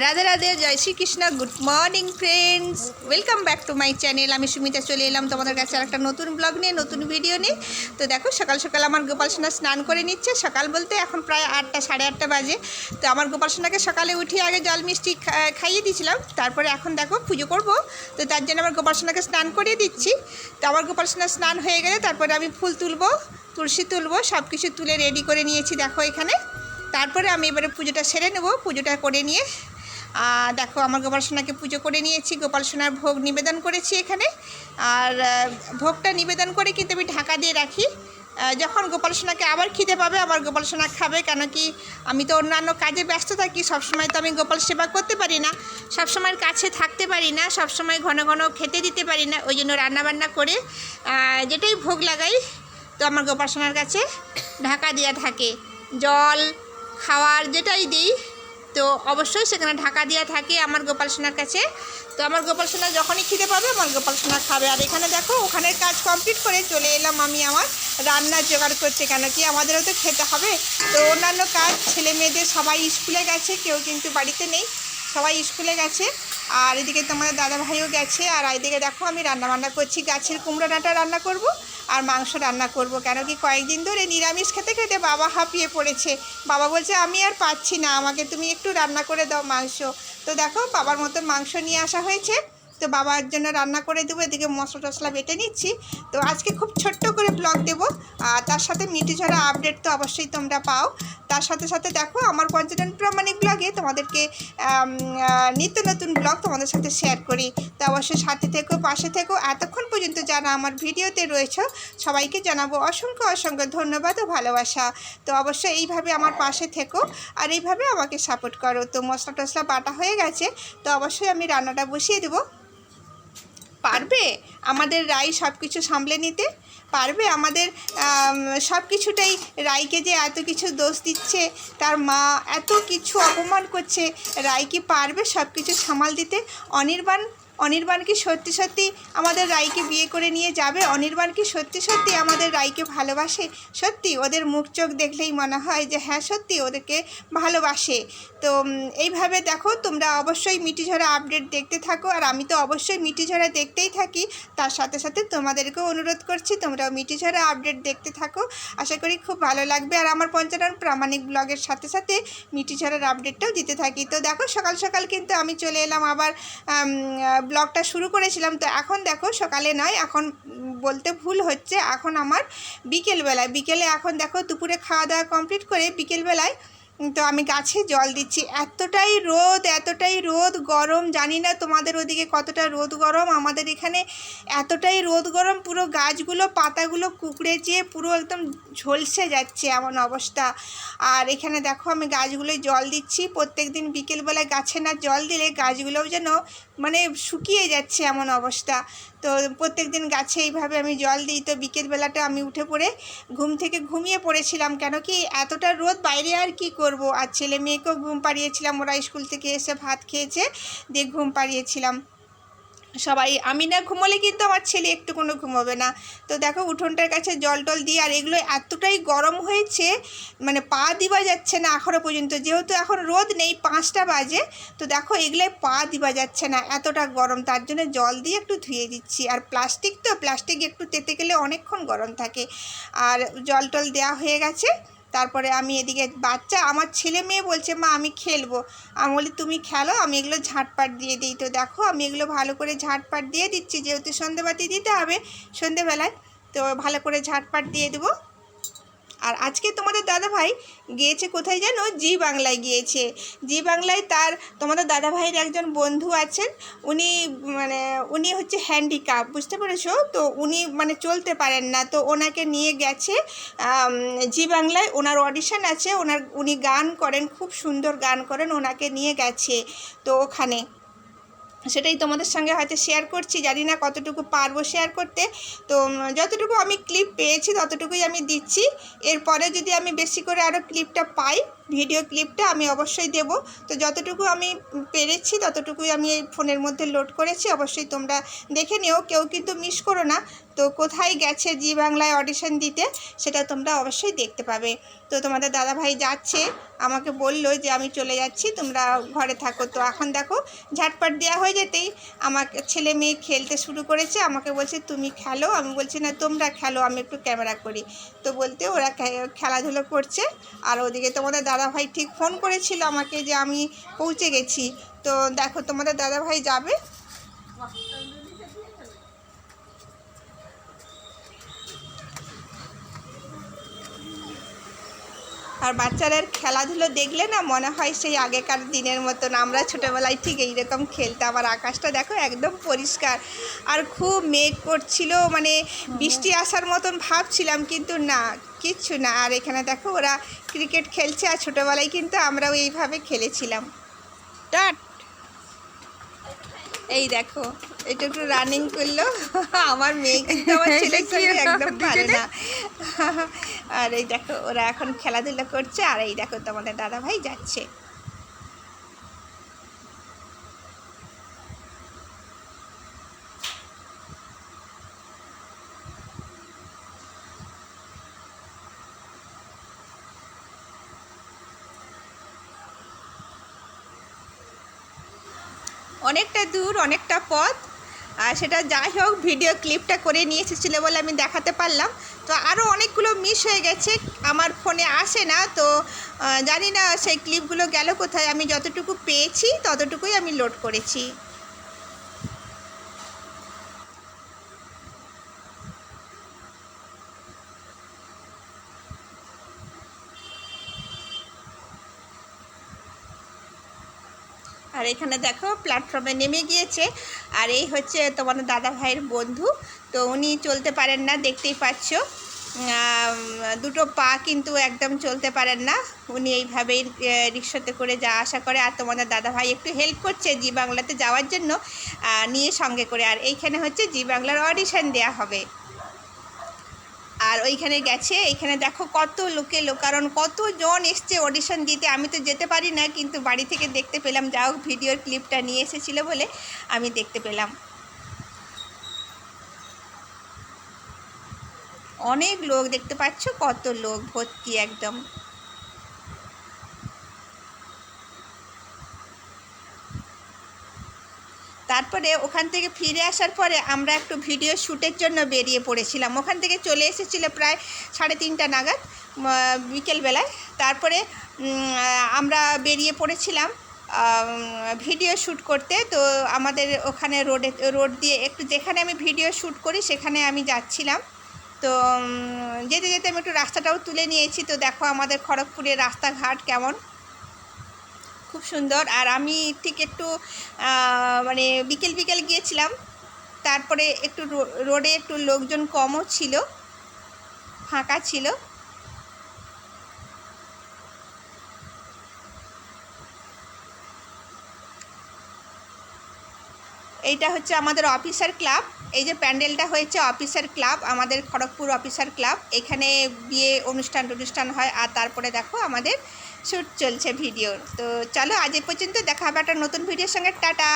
Radhe Radhe, Joy Shrikrishna good morning friends welcome back to my channel আমি সুমিতা চলে এলাম তোমাদের কাছে আর একটা নতুন ব্লগ নিয়ে, নতুন ভিডিও নিয়ে। তো দেখো, সকাল সকাল আমার গোপাল সোনা স্নান করে নিচ্ছে। সকাল বলতে এখন প্রায় আটটা, সাড়ে আটটা বাজে। তো আমার গোপাল সোনাকে সকালে উঠিয়ে আগে জল মিষ্টি খাইয়ে দিয়েছিলাম। তারপরে এখন দেখো পুজো করব। তো তার জন্য আমার গোপাল সোনাকে স্নান করিয়ে দিচ্ছি। তো আমার গোপাল সোনা স্নান হয়ে গেলে তারপরে আমি ফুল তুলবো, তুলসী তুলবো সব কিছু তুলে রেডি করে নিয়েছি দেখো এখানে। তারপরে আমি এবারে পুজোটা সেরে নেব। পুজোটা করে নিয়ে দেখো, আমার গোপাল সোনাকে পুজো করে নিয়েছি গোপাল সোনার ভোগ নিবেদন করেছি এখানে। আর ভোগটা নিবেদন করে কিন্তু আমি ঢাকা দিয়ে রাখি। যখন গোপাল সোনাকে আবার খিদে পাবে আমার গোপাল সোনা খাবে, কেন কি আমি তো অন্যান্য কাজে ব্যস্ত থাকি, সবসময় তো আমি গোপাল সেবা করতে পারি না সবসময় কাছে থাকতে পারি না, সবসময় ঘন ঘন খেতে দিতে পারি না, ওই জন্য রান্নাবান্না করে যেটাই ভোগ লাগাই, তো আমার গোপাল সোনার কাছে ঢাকা দেওয়া থাকে। জল, খাওয়ার যেটাই দিই তো অবশ্যই সেখানে ঢাকা দেওয়া থাকে আমার গোপাল সোনার কাছে। তো আমার গোপাল সোনা যখনই খিদে পাবে, আমার গোপাল সোনা খাবে। আর এখানে দেখো ওখানের কাজ কমপ্লিট করে চলে এলাম আমি আমার রান্না জোগাড় করতে, কেন কি আমাদেরও তো খেতে হবে। তো অন্যান্য কাজ, ছেলে মেয়েদের সবাই স্কুলে গেছে, কেউ কিন্তু বাড়িতে নেই, সবাই স্কুলে গেছে। আর এদিকে তোমাদের দাদা ভাইও গেছে, আর এদিকে দেখো আমি রান্না বান্না করছি, গাছের কুমড়ো ডাঁটা রান্না করব আর মাংস রান্না করব। কেন কি কয়েকদিন ধরে নিরামিষ খেতে খেতে বাবা হাঁপিয়ে পড়েছে। বাবা বলছে, আমি আর পাচ্ছি না, আমাকে তুমি একটু রান্না করে দাও মাংস। তো দেখো বাবার মতো মাংস নিয়ে আসা হয়েছে। তো বাবার জন্য রান্না করে দেবো, এদিকে মশলা টশলা বেটে নিচ্ছি। তো আজকে খুব ছোট্ট করে ব্লগ দেবো, আর তার সাথে মিটি ঝরা আপডেট তো অবশ্যই তোমরা পাও। তার সাথে সাথে দেখো আমার পর্যটন প্রামাণিক ব্লগে তোমাদেরকে নিত্য নতুন ব্লগ তোমাদের সাথে শেয়ার করি। তো অবশ্যই সাথে থেকো, পাশে থেকো, এতক্ষণ পর্যন্ত যারা আমার ভিডিওতে রয়েছে, সবাইকে জানাব অসংখ্য অসংখ্য ধন্যবাদ ও ভালোবাসা। তো অবশ্যই এইভাবে আমার পাশে থেকো, আর এইভাবে আমাকে সাপোর্ট করো। তো মশলা টশলা বাটা হয়ে গেছে, তো অবশ্যই আমি রান্নাটা বসিয়ে দেবো। পারবে আমাদের রাই সব কিছু সামলে নিতে? পারবে আমাদের সব কিছুটাই রায়কে যে এত কিছু দোষ দিচ্ছে, তার মা এত কিছু অপমান করছে, রায় কি পারবে সব কিছু সামাল দিতে? অনির্বাণ অনির্বাণ কি সত্যি সত্যি আমাদের রায়কে বিয়ে করে নিয়ে যাবে? অনির্বাণ কি সত্যি সত্যি আমাদের রায়কে ভালোবাসে? সত্যি, ওদের মুখ চোখ দেখলেই মনে হয় যে হ্যাঁ সত্যি ওদেরকে ভালোবাসে। তো এইভাবে দেখো, তোমরা অবশ্যই মিটিঝরা আপডেট দেখতে থাকো। আর আমি তো অবশ্যই মিটিঝরা দেখতেই থাকি। তার সাথে সাথে তোমাদেরকেও অনুরোধ করছি, তোমরাও মিটিঝরা আপডেট দেখতে থাকো। আশা করি খুব ভালো লাগবে। আর আমার পঞ্চানন প্রামাণিক ব্লগের সাথে সাথে মিটিঝরার আপডেটটাও দিতে থাকি। তো দেখো, সকাল সকাল কিন্তু আমি চলে এলাম আবার ব্লগটা শুরু করেছিলাম, তো এখন দেখো সকালে নয়, এখন বলতে ভুল হচ্ছে, এখন আমার বিকেলবেলায়, বিকেলে এখন দেখো দুপুরে খাওয়া দাওয়া কমপ্লিট করে বিকেলবেলায় তো আমি গাছে জল দিচ্ছি। এতটাই রোদ এতটাই রোদ গরম, জানি না তোমাদের ওদিকে কতটা রোদ গরম, আমাদের এখানে এতটাই রোদ গরম, পুরো গাছগুলো, পাতাগুলো কুকড়ে যেয়ে পুরো একদম ঝলসে যাচ্ছে এমন অবস্থা। আর এখানে দেখো আমি গাছগুলোয় জল দিচ্ছি প্রত্যেক দিন বিকেলবেলায় গাছে না জল দিলে গাছগুলোও যেন মানে শুকিয়ে যাচ্ছে এমন অবস্থা। তো প্রত্যেক দিন গাছে এইভাবে আমি জল দিই। তো বিকেলবেলাটা আমি উঠে পড়ে ঘুম থেকে ঘুমিয়ে পড়েছিলাম। কেন কি এতটা রোদ, বাইরে আর কি করব? আর ছেলে মেয়েকেও ঘুম পাড়িয়েছিলাম। ওরা স্কুল থেকে এসে ভাত খেয়েছে, দিয়ে ঘুম পাড়িয়েছিলাম। সবাই, আমি না ঘুমোলে কিন্তু আমার ছেলে একটু কোনো ঘুমোবে না। তো দেখো উঠোনটার কাছে জল টল দিয়ে, আর এগুলো এতটাই গরম হয়েছে মানে পা দিবা যাচ্ছে না এখনও পর্যন্ত। যেহেতু এখন রোদ নেই, পাঁচটা বাজে, তো দেখো এগুলোয় পা দিবা যাচ্ছে না, এতটা গরম। তার জন্য জল দিয়ে একটু ধুয়ে দিচ্ছি। আর প্লাস্টিক তো, প্লাস্টিক একটু তেতে গেলে অনেকক্ষণ গরম থাকে। আর জল টল দেওয়া হয়ে গেছে। তারপরে আমি এদিকে, বাচ্চা, আমার ছেলে মেয়ে বলছে, মা, আমি খেলব। আমি বলি, তুমি খেলো, আমি এগুলো ঝাঁটপাট দিয়ে দিই। তো দেখো, আমি এগুলো ভালো করে ঝাঁটপাট দিয়ে দিচ্ছি, যেহেতু সন্ধেবাতি দিতে হবে সন্ধেবেলায়, তো ভালো করে ঝাঁটপাট দিয়ে দেবো। আর আজকে তোমাদের দাদা ভাই গিয়েছে কোথায় জানো? জি বাংলায় গিয়েছে। জি বাংলায় তার, তোমাদের দাদা ভাইয়ের একজন বন্ধু আছেন, উনি মানে উনি হচ্ছে হ্যান্ডিক্যাপ বুঝতে পেরেছ? তো উনি মানে চলতে পারেন না, তো ওনাকে নিয়ে গেছে জি বাংলায়। ওনার অডিশন আছে, ওনার, উনি গান করেন, খুব সুন্দর গান করেন, ওনাকে নিয়ে গেছে, তো ওখানে। সেটাই তোমাদের সঙ্গে হয়তো শেয়ার করছি, জানি না কতটুকু পারব শেয়ার করতে। তো যতটুকু আমি ক্লিপ পেয়েছি ততটুকুই আমি দিচ্ছি। এরপরে যদি আমি বেশি করে আরও ক্লিপটা পাই ভিডিও ক্লিপটা আমি অবশ্যই দেব। তো যতটুকু আমি পেরেছি, ততটুকুই আমি এই ফোনের মধ্যে লোড করেছি। অবশ্যই তোমরা দেখে নিও। কেউ কিন্তু মিস করো না। তো কোথায় গেছে জি বাংলায় অডিশন দিতে, সেটা তোমরা অবশ্যই দেখতে পাবে। তো তোমাদের দাদাভাই যাচ্ছে। আমাকে বলল যে, আমি চলে যাচ্ছি। তোমরা ঘরে থাকো। তো এখন দেখো, ঝাটপাট দেওয়া হয়ে যেতেই আমাকে ছেলে মেয়ে খেলতে শুরু করেছে। আমাকে বলছে, তুমি খেলো? আমি বলছি, না, তোমরা খেলো। আমি একটু ক্যামেরা করি। তো বলতে ওরা খেলাধুলো করছে। আর ওদিকে তোমাদের দাদাভাই ঠিক ফোন করেছিল আমাকে যে আমি পৌঁছে গেছি। তো দেখো তোমাদের দাদাভাই যাবে? আর বাচ্চাদের খেলাধুলো দেখলে না মনে হয় সেই আগেকার দিনের মতন। আমরা ছোটোবেলায় ঠিক এইরকম খেলতাম আর আকাশটা দেখো একদম পরিষ্কার। আর খুব মেঘ করছিল মানে বৃষ্টি আসার মতন ভাবছিলাম, কিন্তু না, কিচ্ছু না। আর এখানে দেখো ওরা ক্রিকেট খেলছে, আর ছোটোবেলায় কিন্তু আমরাও এইভাবে খেলেছিলাম। টাট। এই দেখো এটা একটু রানিং করল। আমার মেয়ে কিন্তু আমার ছেলের সঙ্গে একদম পারে না। আর এই দেখো ওরা এখন খেলাধুলা করছে। আর এই দেখো তোমাদের দাদা ভাই যাচ্ছে। অনেকটা দূর, অনেকটা পথ। আর সেটা যাই হোক ভিডিও ক্লিপটা করে নিয়ে এসেছিল বলে আমি দেখাতে পারলাম। তো আরও অনেকগুলো মিস হয়ে গেছে, আমার ফোনে আসে না। তো জানি না সেই ক্লিপগুলো গেল কোথায়। আমি যতটুকু পেয়েছি, ততটুকুই আমি লোড করেছি। আর এখানে দেখো প্ল্যাটফর্মে নেমে গিয়েছে। আর এই হচ্ছে তোমার দাদা ভাইয়ের বন্ধু। তো উনি চলতে পারেন না, দেখতেই পাচ্ছ। দুটো পা কিন্তু একদম চলতে পারেন না। উনি এইভাবেই রিক্সাতে করে যা আশা করে। আর তোমাদের দাদা ভাই একটু হেল্প করছে জি বাংলাতে যাওয়ার জন্য নিয়ে সঙ্গে করে। আর এইখানে হচ্ছে জি বাংলার অডিশন দেওয়া হবে। আর ওইখানে গেছে। এইখানে দেখো কত লোকে লোক কারণ কতজন এসছে অডিশন দিতে। আমি তো যেতে পারি না, কিন্তু বাড়ি থেকে দেখতে পেলাম। যা হোক, ভিডিওর ক্লিপটা নিয়ে এসেছিল বলে আমি দেখতে পেলাম। অনেক লোক দেখতে পাচ্ছ, কত লোক ভর্তি একদম। তারপরে ওখান থেকে ফিরে আসার পরে আমরা একটু ভিডিও শ্যুটের জন্য বেরিয়ে পড়েছিলাম। ওখান থেকে চলে এসেছিল প্রায় সাড়ে তিনটা নাগাদ বিকেলবেলায়। তারপরে আমরা বেরিয়ে পড়েছিলাম ভিডিও শ্যুট করতে। তো আমাদের ওখানে রোডে, রোড দিয়ে একটু যেখানে আমি ভিডিও শ্যুট করি সেখানে আমি যাচ্ছিলাম। তো যেতে যেতে আমি একটু রাস্তাটাও তুলে নিয়েছি। তো দেখো আমাদের খড়গপুরের রাস্তাঘাট কেমন। খুব সুন্দর। আর আমি ঠিক একটু মানে বিকেল বিকেল গিয়েছিলাম। তারপরে একটু রোডে একটু লোকজন কমও ছিল, ফাঁকা ছিল। এইটা হচ্ছে আমাদের অফিসার ক্লাব। এই যে প্যান্ডেলটা হয়েছে অফিসার ক্লাব, আমাদের খড়গপুর অফিসার ক্লাব। এখানে বিয়ে অনুষ্ঠান টনুষ্ঠান হয়, আর তারপরে দেখো আমাদের শ্যুট চলছে ভিডিওর। তো চলো আজ পর্যন্ত দেখা হবে একটা নতুন ভিডিওর সঙ্গে। টাটা!